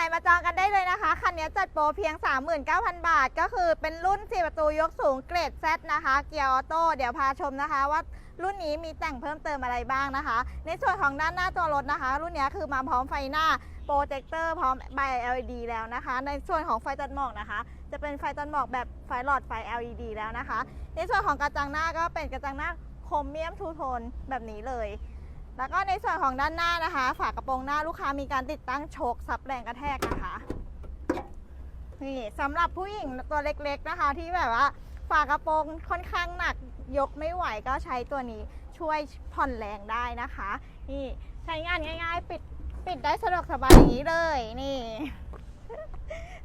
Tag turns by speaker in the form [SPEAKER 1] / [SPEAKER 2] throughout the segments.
[SPEAKER 1] ไหนมาจองกันได้เลยนะคะ คันนี้จัดโปรเพียง 39,000 บาท ก็คือเป็นรุ่น 4 ประตูยกสูงเกรด Z นะคะ เกียร์ออโต้ เดี๋ยวพาชมนะคะว่ารุ่นนี้มีแต่งเพิ่มเติมอะไรบ้างนะคะ ในส่วนของด้านหน้าตัวรถนะคะ รุ่นนี้คือมาพร้อมไฟหน้าโปรเจคเตอร์พร้อมใบ LED แล้วนะคะ ในส่วนของไฟตัดหมอกนะคะ จะเป็นไฟตัดหมอกแบบไฟหลอดไฟ LED แล้วนะคะ ในส่วนของกระจังหน้าก็เป็นกระจังหน้าโครเมียมทูโทนแบบนี้เลย แล้วก็ในส่วนของด้านหน้านะคะ ฝากระโปรงหน้าลูกค้ามีการติดตั้งโชคซับแรงกระแทกนะคะนี่สำหรับผู้หญิงตัวเล็กๆนะคะ ที่แบบว่าฝากระโปรงค่อนข้างหนักยกไม่ไหวก็ใช้ตัวนี้ช่วยผ่อนแรงได้นะคะนี่ใช้งานง่าย ๆ ปิดปิดได้สะดวกสบายอย่างนี้เลยนี่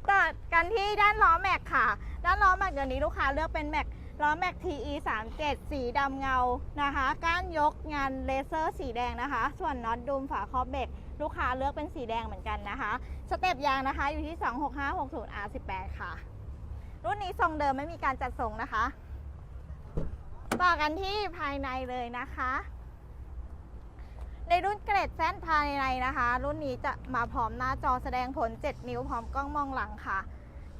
[SPEAKER 1] ต่อกันที่ด้านล้อแม็กค่ะ ด้านล้อแม็กเดี๋ยวนี้ลูกค้าเลือกเป็นแม็ก ล้อแม็ก TE 3 7สีดำเงานะคะ ก้านยกงานเลเซอร์สีแดงนะคะ ส่วนน็อตดุมฝาครอบเบรกลูกค้าเลือกเป็นสีแดงเหมือนกันนะคะ สเต็ปยางนะคะอยู่ที่ 26560 R18 ค่ะ รุ่นนี้ทรงเดิมไม่มีการจัดส่งนะคะ ต่อกันที่ภายในเลยนะคะ ในรุ่นเกรดแซนภายในนะคะ รุ่นนี้จะมาพร้อมหน้าจอแสดงผล 7 นิ้วพร้อมกล้องมองหลังค่ะ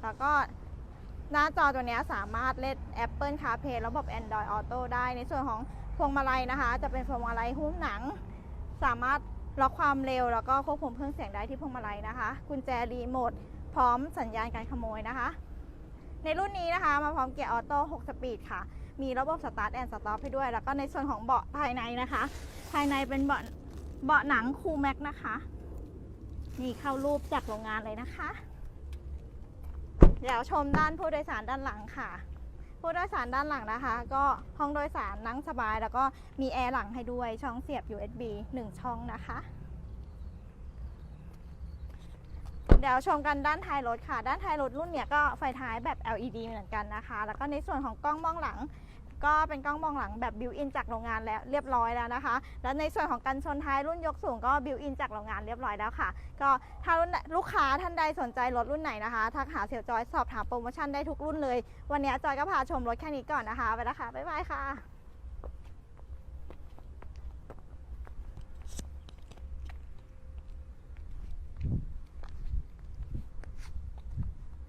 [SPEAKER 1] แล้วก็ หน้าจอตัวนี้สามารถเล่น Apple CarPlay ระบบ Android Auto ได้ ในส่วนของพวงมาลัยนะคะ จะเป็นพวงมาลัยหุ้มหนัง สามารถล็อกความเร็วแล้วก็ควบคุมเครื่องเสียงได้ที่พวงมาลัยนะคะ กุญแจรีโมทพร้อมสัญญาณการขโมยนะคะ ในรุ่นนี้นะคะ มาพร้อมเกียร์ออโต้6สปีดค่ะ มีระบบสตาร์ทแอนด์สต็อปให้ด้วย แล้วก็ในส่วนของเบาะภายในนะคะ ภายในเป็นเบาะเบาะหนังคูแม็กนะคะ นี่เข้ารูปจากโรงงานเลยนะคะ เดี๋ยวชมด้านผู้โดยสารด้านหลังค่ะ ผู้โดยสารด้านหลังนะคะ ก็ห้องโดยสารนั่งสบาย แล้วก็มีแอร์หลังให้ด้วยช่องเสียบ USB 1 ช่องนะคะ เดี๋ยวชมกันด้านท้ายรถค่ะ ด้านท้ายรถรุ่นเนี้ยก็ไฟท้ายแบบ LED เหมือนกันนะคะ แล้วก็ในส่วนของกล้องมองหลัง ก็เป็นกล้องมองหลังแบบบิวอินจากโรงงานแล้วเรียบร้อยแล้วนะคะ และในส่วนของกันชนท้ายรุ่นยกสูงก็บิวอินจากโรงงานเรียบร้อยแล้วค่ะ ก็ถ้าลูกค้าท่านใดสนใจรถรุ่นไหนนะคะทักหาเสี่ยวจอยสอบถามโปรโมชั่นได้ทุกรุ่นเลย วันนี้จอยก็พาชมรถแค่นี้ก่อนนะคะ ไปแล้วค่ะบ๊ายบายค่ะ